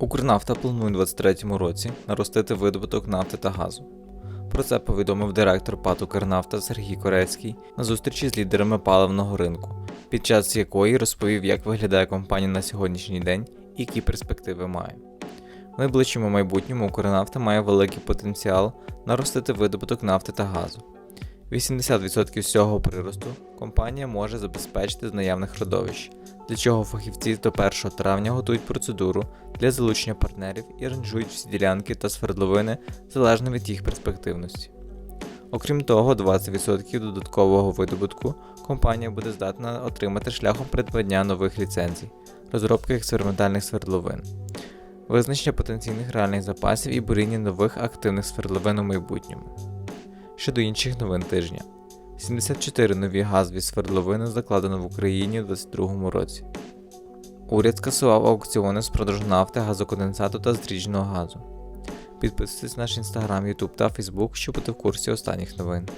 Укрнафта планує у 2023 році наростити видобуток нафти та газу. Про це повідомив директор ПАТ «Укрнафта» Сергій Корецький на зустрічі з лідерами паливного ринку, під час якої розповів, як виглядає компанія на сьогоднішній день і які перспективи має. В найближчому майбутньому Укрнафта має великий потенціал наростити видобуток нафти та газу. 80% всього приросту компанія може забезпечити з наявних родовищ, для чого фахівці до 1 травня готують процедуру для залучення партнерів і ранжують всі ділянки та свердловини залежно від їх перспективності. Окрім того, 20% додаткового видобутку компанія буде здатна отримати шляхом придбання нових ліцензій, розробки експериментальних свердловин, визначення потенційних реальних запасів і буріння нових активних свердловин у майбутньому. Щодо інших новин тижня. 74 нові газові свердловини закладено в Україні у 2022 році. Уряд скасував аукціони з продажу нафти, газоконденсату та зрідженого газу. Підписуйтесь на наш інстаграм, Ютуб та Фейсбук, щоб бути в курсі останніх новин.